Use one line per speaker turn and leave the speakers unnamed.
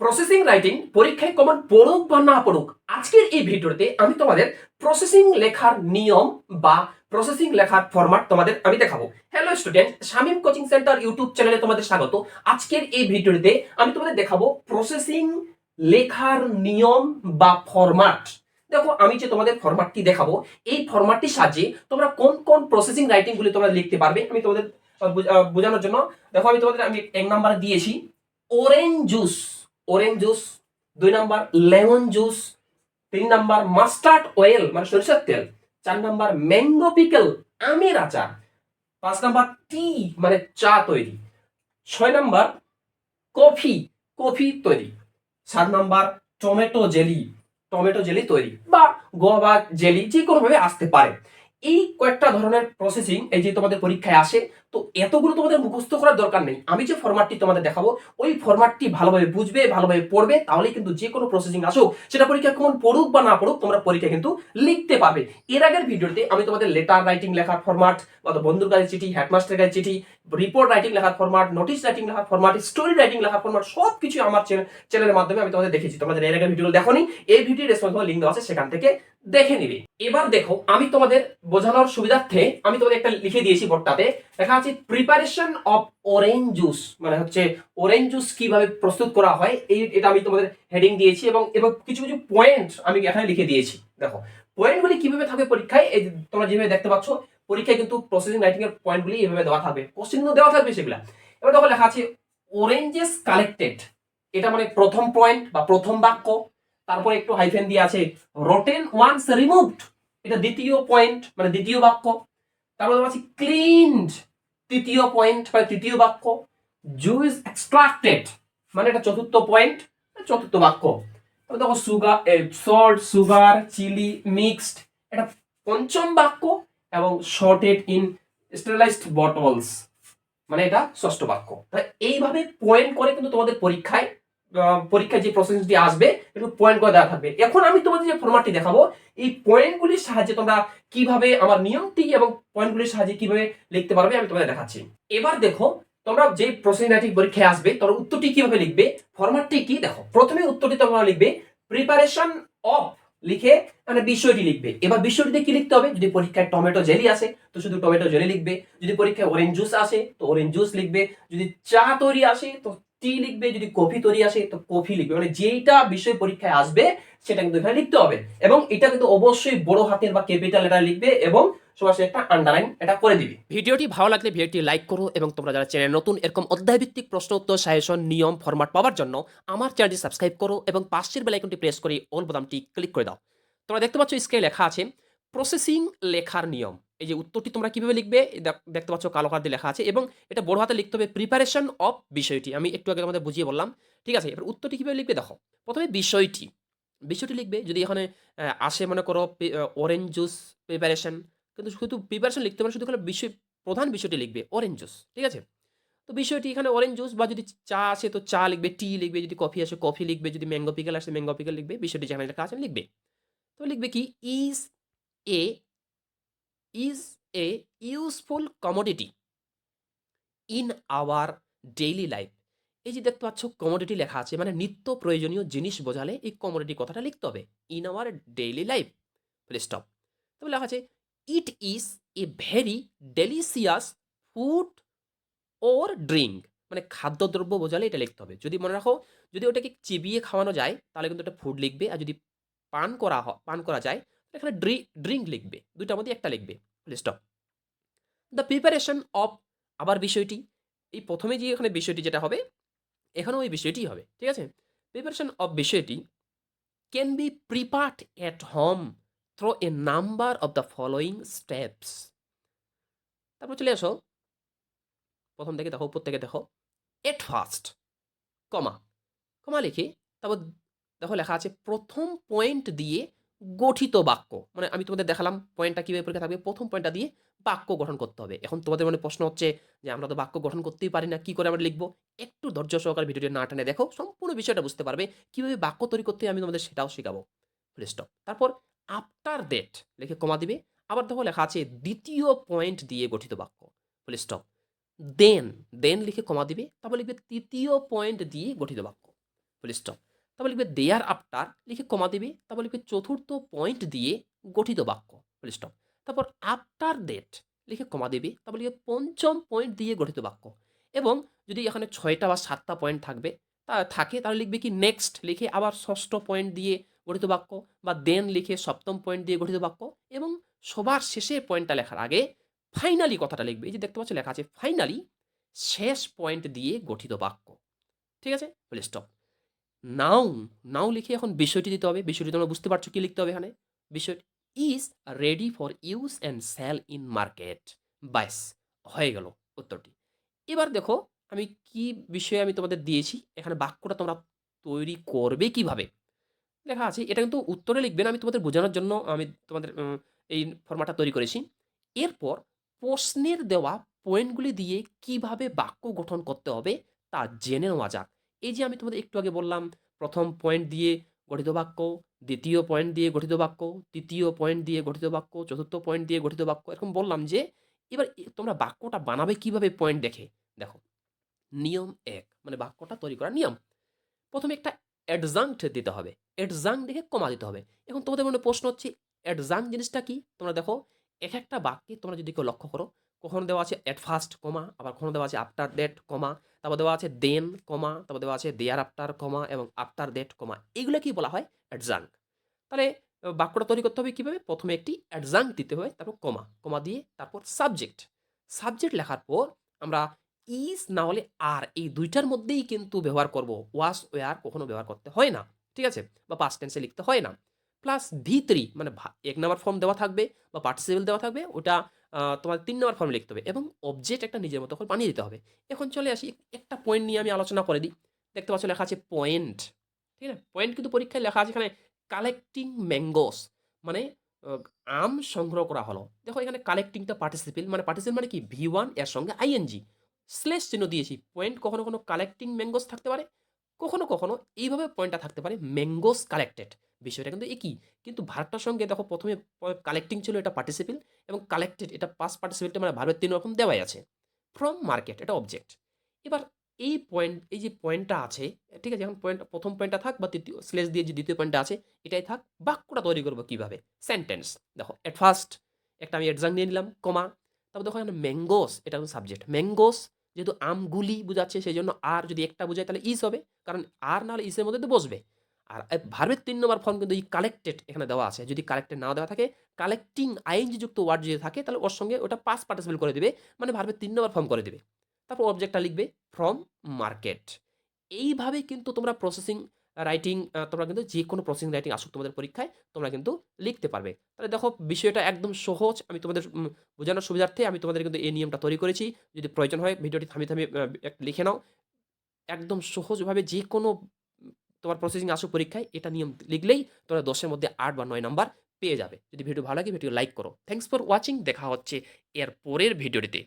Processing writing পরীক্ষায় common পড়ুক বা না পড়ুক, আজকের এই ভিডিওতে আমি তোমাদের প্রসেসিং লেখার নিয়ম বা প্রসেসিং লেখার ফরম্যাট তোমাদের আমি দেখাবো। Hello student Shamim coaching centre YouTube চ্যানেলে তোমাদের স্বাগত। আজকের এই ভিডিওতে আমি তোমাদের দেখাবো প্রসেসিং লেখার নিয়ম বা ফরম্যাট দেখো, আমি যে তোমাদের ফরম্যাটটি দেখাবো, এই ফরম্যাটটির সাহায্যে তোমরা কোন কোন প্রসেসিং রাইটিং গুলি তোমরা লিখতে পারবে আমি তোমাদের বোঝানোর জন্য। দেখো, আমি তোমাদের, আমি এক নাম্বার দিয়েছি অরেঞ্জ জুস অরেঞ্জ জুস দুই নাম্বার লেমন জুস তিন নাম্বার মাস্টার্ড অয়েল মানে সরিষার তেল, চার নাম্বার ম্যাঙ্গো পিকল আমের আচার, পাঁচ নাম্বার টি মানে চা তৈরি, ছয় নাম্বার কফি কফি তৈরি, সাত number tomato jelly tomato jelly তৈরি, বা গোয়া জেলি যে কোনো ভাবে আসতে পারে। এই কয়েকটা ধরনের প্রসেসিং এই যে তোমাদের পরীক্ষায় আসে তো এতগুলো তোমাদের মুখস্থ করার দরকার নেই। আমি যে ফরম্যাটটি তোমাদের দেখাবো, ওই ফরম্যাটটি ভালোভাবে বুঝবে, ভালোভাবে পড়বে, তাহলে কিন্তু যে কোনো প্রসেসিং আসুক, সেটা পরীক্ষা কেমন পড়ুক বা না পড়ুক, তোমরা পরীক্ষা কিন্তু লিখতে পারবে। এর আগের ভিডিওতে আমি তোমাদের লেটার রাইটিং লেখার ফরম্যাট বা বন্ধুর কাছে চিঠি হেডমাস্টার কাছে চিঠি রিপোর্ট রাইটিং লেখার ফরম্যাট নোটিশ রাইটিং লেখার ফরম্যাট স্টোরি রাইটিং লেখার ফরম্যাট সব কিছু আমার চ্যানেলের মাধ্যমে আমি তোমাদের দেখেছি তোমাদের এর আগের ভিডিও দেখোনি, এই ভিডিও রেসপন্স লিঙ্ক দেওয়া আছে, সেখান থেকে দেখে নিবে। এবার দেখো, আমি তোমাদের বোঝানোর সুবিধার্থে আমি তোমাদের একটা লিখে দিয়েছি বোর্ডটাতে লেখা আছে প্রিপারেশন অফ অরেঞ্জ জুস মানে হচ্ছে অরেঞ্জ জুস কীভাবে প্রস্তুত করা হয়, এই এটা আমি তোমাদের হেডিং দিয়েছি এবং এবং কিছু কিছু পয়েন্ট আমি এখানে লিখে দিয়েছি। দেখো পয়েন্টগুলি কীভাবে থাকবে পরীক্ষায়? এই তোমরা যেভাবে দেখতে পাচ্ছ, পরীক্ষায় কিন্তু প্রসেসিং রাইটিং এর পয়েন্টগুলি এভাবে দেওয়া থাকবে। কোশ্চেন দেওয়া থাকবে সেগুলা। এবার দেখো লেখা আছে অরেঞ্জেস কালেক্টেড এটা মানে প্রথম পয়েন্ট বা প্রথম বাক্য। তারপরে একটু হাইফেন দিয়ে আছে রোটেন ওয়ান্স রিমুভড এটা দ্বিতীয় পয়েন্ট মানে দ্বিতীয় বাক্য। তারপর আছে ক্লিনড তৃতীয় পয়েন্ট মানে তৃতীয় বাক্য। জু ইজ এক্সট্রাক্টেড মানে এটা চতুর্থ পয়েন্ট চতুর্থ বাক্য। তবে দেখো sugar salt sugar chilli mixed এটা পঞ্চম বাক্য এবং শর্টেড ইন স্টেলাইজড বটলস মানে এটা ষষ্ঠ বাক্য। তাই এইভাবে পয়েন্ট করে কিন্তু তোমাদের পরীক্ষায় আহ, পরীক্ষায় যে প্রসেসটি আসবে একটু পয়েন্ট করে দেওয়া থাকবে। এখন আমি তোমাদের যে ফরম্যাটটি দেখাবো এই পয়েন্টগুলির সাহায্যে তোমরা কীভাবে আমার নিয়মটি এবং পয়েন্টগুলির সাহায্যে কীভাবে লিখতে পারবে আমি তোমাদের দেখাচ্ছি। এবার দেখো তোমরা যে প্রসেসিং পরীক্ষায় আসবে তোমরা উত্তরটি কীভাবে লিখবে ফরম্যাটটি কি দেখো। প্রথমে উত্তরটি তোমরা লিখবে প্রিপারেশন অফ লিখে মানে বিষয়টি লিখবে। এবার বিষয়টিতে কি লিখতে হবে? যদি পরীক্ষায় টমেটো জেলি আসে তো শুধু টমেটো জেলি লিখবে। যদি পরীক্ষায় অরেঞ্জ জুস আসে তো অরেঞ্জ জুস লিখবে। যদি চা তৈরি আসে তো টি লিখবে, যদি কফি তৈরি আসে, তো কফি লিখবে। মানে যেইটা বিষয় পরীক্ষায় আসবে, সেটা কিন্তু এখানে লিখতে হবে। এবং এটা কিন্তু অবশ্যই বড় হাতের বা ক্যাপিটাল এটা লিখবে এবং
ভিডিওটি ভালো লাগলে ভিডিওটি লাইক করো এবং তোমরা যারা চ্যানেল নতুন, এরকম অধ্যায়ভিত্তিক প্রশ্ন, উত্তর নিয়ম ফরম্যাট পাওয়ার জন্য আমার চ্যানেলটি সাবস্ক্রাইব করো এবং পাশের বেলাইকনটি প্রেস করে অল বোতামটি ক্লিক করে দাও। তোমরা দেখতে পাচ্ছ স্ক্রিনে লেখা আছে প্রসেসিং লেখার নিয়ম। এই যে উত্তরটি তোমরা কীভাবে লিখবে দেখ- দেখতে পাচ্ছ কালো দিয়ে লেখা আছে এবং এটা বড় হাতে লিখতে হবে প্রিপারেশন অফ বিষয়টি। আমি একটু আগে তোমাদের বুঝিয়ে বললাম, ঠিক আছে? এবার উত্তরটি কীভাবে লিখবে দেখো, প্রথমে বিষয়টি বিষয়টি লিখবে, যদি এখানে আসে মনে করো অরেঞ্জ জুস প্রিপারেশন কিন্তু শুধু প্রিপারেশন লিখতে পারে শুধু এখানে বিষয়, প্রধান বিষয়টি লিখবে অরেঞ্জ জুস ঠিক আছে? তো বিষয়টি এখানে অরেঞ্জ জুস বা যদি চা আসে, তো চা লিখবে টি লিখবে, যদি কফি আসে কফি লিখবে, যদি ম্যাঙ্গো পিকেল আসে ম্যাঙ্গো পিকেল লিখবে, বিষয়টি যেখানে লেখা আছে লিখবে। তো লিখবে কি is a is a useful commodity in our daily life এই যে দেখতে পাচ্ছ কমোডিটি লেখা আছে মানে নিত্য প্রয়োজনীয় জিনিস বোঝালে এই কমোডিটি কথাটা লিখতে হবে in our daily life stop তবে লেখা আছে it is a very delicious food or drink মানে খাদ্যদ্রব্য বোঝালে এটা লিখতে হবে। যদি মনে রাখো, যদি ওটাকে চিবিয়ে খাওয়ানো যায়, তাহলে কিন্তু এটা ফুড লিখবে। আর যদি পান করা পান করা যায় এখানে ড্রি ড্রিঙ্ক লিখবে, দুইটার মধ্যে একটা লিখবে স্টপ দ্য প্রিপারেশন অফ আবার বিষয়টি, এই প্রথমে যে এখানে বিষয়টি যেটা হবে, এখানেও ওই বিষয়টি হবে, ঠিক আছে? প্রিপারেশন অফ বিষয়টি can be prepared at home through a number of the following steps তারপর চলে আসো, প্রথম থেকে দেখো, উপর থেকে দেখো এট ফার্স্ট কমা কমা লিখে, তারপর দেখো লেখা আছে, প্রথম পয়েন্ট দিয়ে গঠিত বাক্য। মানে আমি তোমাদের দেখালাম পয়েন্টটা কীভাবে পরীক্ষা থাকবে। প্রথম পয়েন্টটা দিয়ে বাক্য গঠন করতে হবে। এখন তোমাদের মনে প্রশ্ন হচ্ছে যে, আমরা তো বাক্য গঠন করতেই পারি না, কী করে আমরা লিখব? একটু ধৈর্য সহকারে ভিডিওটি না টানে দেখো, সম্পূর্ণ বিষয়টা বুঝতে পারবে কীভাবে বাক্য তৈরি করতে আমি তোমাদের সেটাও শেখাবো। স্টপ তারপর আফটার দ্যাট লিখে কমা দিবে। আবার দেখো লেখা আছে, দ্বিতীয় পয়েন্ট দিয়ে গঠিত বাক্য। ফুল স্টপ দেন দেন লিখে কমা দিবে। তারপর লিখবে, তৃতীয় পয়েন্ট দিয়ে গঠিত বাক্য। ফুল স্টপ তারপর লিখবে দেয়ার আফটার লিখে কমা দেবে। তারপর লিখবে, চতুর্থ পয়েন্ট দিয়ে গঠিত বাক্য ফুল স্টপ তারপর আফটার ডেট লিখে কমা দেবে। তারপর লিখে পঞ্চম পয়েন্ট দিয়ে গঠিত বাক্য এবং যদি এখানে ছয়টা বা সাতটা পয়েন্ট থাকবে, তা থাকে, তাহলে লিখবে কি নেক্সট লিখে আবার ষষ্ঠ পয়েন্ট দিয়ে গঠিত বাক্য, বা দেন লিখে সপ্তম পয়েন্ট দিয়ে গঠিত বাক্য, এবং সবার শেষের পয়েন্টটা লেখার আগে ফাইনালি কথাটা লিখবে। এই যে দেখতে পাচ্ছ, লেখা আছে ফাইনালি শেষ পয়েন্ট দিয়ে গঠিত বাক্য ঠিক আছে? বলে স্টপ নাও নাও লিখে এখন বিষয়টি দিতে হবে। বিষয়টি তোমরা বুঝতে পারছ কি লিখতে হবে এখানে? বিষয়টি is ready for use and sale in market বাইস হয়ে গেল উত্তরটি। এবার দেখো, আমি কি বিষয়ে আমি তোমাদের দিয়েছি? এখানে বাক্যটা তোমরা তৈরি করবে কীভাবে? লেখা আছে, এটা কিন্তু উত্তরে লিখবে না, আমি তোমাদের বোঝানোর জন্য আমি তোমাদের এই ফর্মাটটা তৈরি করেছি। এরপর প্রশ্নের দেওয়া পয়েন্টগুলি দিয়ে কীভাবে বাক্য গঠন করতে হবে তা জেনে নেওয়া যাক। এই যে আমি তোমাদের একটু আগে বললাম, প্রথম পয়েন্ট দিয়ে গঠিত বাক্য, দ্বিতীয় পয়েন্ট দিয়ে গঠিত বাক্য, তৃতীয় পয়েন্ট দিয়ে গঠিত বাক্য, চতুর্থ পয়েন্ট দিয়ে গঠিত বাক্য, এরকম বললাম যে, এবার তোমরা বাক্যটা বানাবে কীভাবে পয়েন্ট দেখে? দেখো, নিয়ম এক মানে বাক্যটা তৈরি করার নিয়ম। প্রথমে একটা অ্যাডজাঙ্ক্ট দিতে হবে। অ্যাডজাঙ্ক দেখে কমা দিতে হবে। এখন তোমাদের মনে প্রশ্ন হচ্ছে অ্যাডজাঙ্ক জিনিসটা কি? তোমরা দেখো, এক একটা বাক্যে তোমরা যদি কেউ লক্ষ্য করো কখনো দেওয়া আছে অ্যাট ফার্স্ট কমা আবার কখনো দেওয়া আছে আফটার ডেট কমা তারপর দেওয়া আছে দেন কমা তারপর দেওয়া আছে দেয়ার আফটার কমা এবং আফটার ডেট কমা এগুলো কি বলা হয়? অ্যাডজাঙ্ক তাহলে বাক্যটা তৈরি করতে হবে কীভাবে? প্রথমে একটি অ্যাডজাঙ্ক দিতে হবে তারপর কমা কমা দিয়ে তারপর সাবজেক্ট সাবজেক্ট লেখার পর আমরা ইজ না হলে আর এই দুইটার মধ্যেই কিন্তু ব্যবহার করব। ওয়াস ওয়ার কখনো ব্যবহার করতে হয় না, ঠিক আছে? বা পাস্ট টেন্সে লিখতে হয় না। প্লাস ভি থ্রি মানে এক নাম্বার ফর্ম দেওয়া থাকবে বা পার্টিসিপেল দেওয়া থাকবে, ওটা তোমার তিন নম্বর ফর্মে লিখতে হবে এবং অবজেক্ট একটা নিজের মতো করে বানিয়ে দিতে হবে। এখন চলে আসি একটা পয়েন্ট নিয়ে আমি আলোচনা করে দিই। দেখতে পাচ্ছ লেখা আছে পয়েন্ট ঠিক আছে? পয়েন্ট কিন্তু পরীক্ষায় লেখা আছে এখানে কালেক্টিং ম্যাঙ্গোস মানে আম সংগ্রহ করা হলো। দেখো এখানে কালেক্টিংটা পার্টিসিপেল মানে পার্টিসিপেল মানে কি? ভি ওয়ানের সঙ্গে আইএনজি স্লেশ চিহ্ন দিয়েছি। পয়েন্ট কখনো কখনো কালেক্টিং ম্যাঙ্গোস থাকতে পারে, কখনো কখনো এইভাবে পয়েন্টটা থাকতে পারে ম্যাঙ্গোস কালেক্টেড বিষয়টা কিন্তু একই। কিন্তু ভারতটার সঙ্গে দেখো প্রথমে কালেক্টিং ছিল এটা পার্টিসিপেল এবং কালেক্টেড এটা পাস পার্টিসিপেলটা মানে ভারতের তিন রকম দেওয়াই আছে। ফ্রম মার্কেট এটা অবজেক্ট এবার এই পয়েন্ট এই যে পয়েন্টটা আছে, ঠিক আছে, এখন পয়েন্ট প্রথম পয়েন্টটা থাক বা তৃতীয় স্লেস দিয়ে যে দ্বিতীয় পয়েন্টটা আছে, এটাই থাক, বাক্যটা তৈরি করব কীভাবে? সেন্টেন্স দেখো এট ফার্স্ট একটা আমি এক্সাম নিয়ে নিলাম কমা তারপর দেখো এখানে ম্যাঙ্গোস এটা সাবজেক্ট ম্যাঙ্গোস যেহেতু আমগুলি বোঝাচ্ছে সেই জন্য আর যদি একটা বোঝায় তাহলে ইস হবে, কারণ আর না হলে ইসের মধ্যে তো বসবে। আর ভার্বের তিন নম্বর ফর্ম কিন্তু এই কালেক্টেড এখানে দেওয়া আছে। যদি কালেক্টেড না দেওয়া থাকে কালেক্টিং আইএনজি যুক্ত ওয়ার্ড যদি থাকে, তাহলে ওর সঙ্গে ওটা পাস পার্টিসিপেল করে দেবে মানে ভার্বের তিন নম্বর ফর্ম করে দেবে। তারপর অবজেক্টটা লিখবে ফ্রম মার্কেট এইভাবে কিন্তু তোমরা প্রসেসিং রাইটিং তোমরা কিন্তু যে কোনো প্রসেসিং রাইটিং আসুক তোমাদের পরীক্ষায়, তোমরা কিন্তু লিখতে পারবে। তাহলে দেখো, বিষয়টা একদম সহজ। আমি তোমাদের বোঝানোর সুবিধার্থে আমি তোমাদের কিন্তু এই নিয়মটা তৈরি করেছি। যদি প্রয়োজন হয়, ভিডিওটি থামিয়ে থামিয়ে লিখে নাও। একদম সহজভাবে যে কোনো তোমার প্রসেসিং আসুক পরীক্ষায়, এটা নিয়ম লিখলেই তোমরা দশের মধ্যে আট বা নয় নাম্বার পেয়ে যাবে। যদি ভিডিও ভালো লাগে ভিডিও লাইক করো। থ্যাংকস ফর ওয়াচিং দেখা হচ্ছে এর পরের ভিডিওটিতে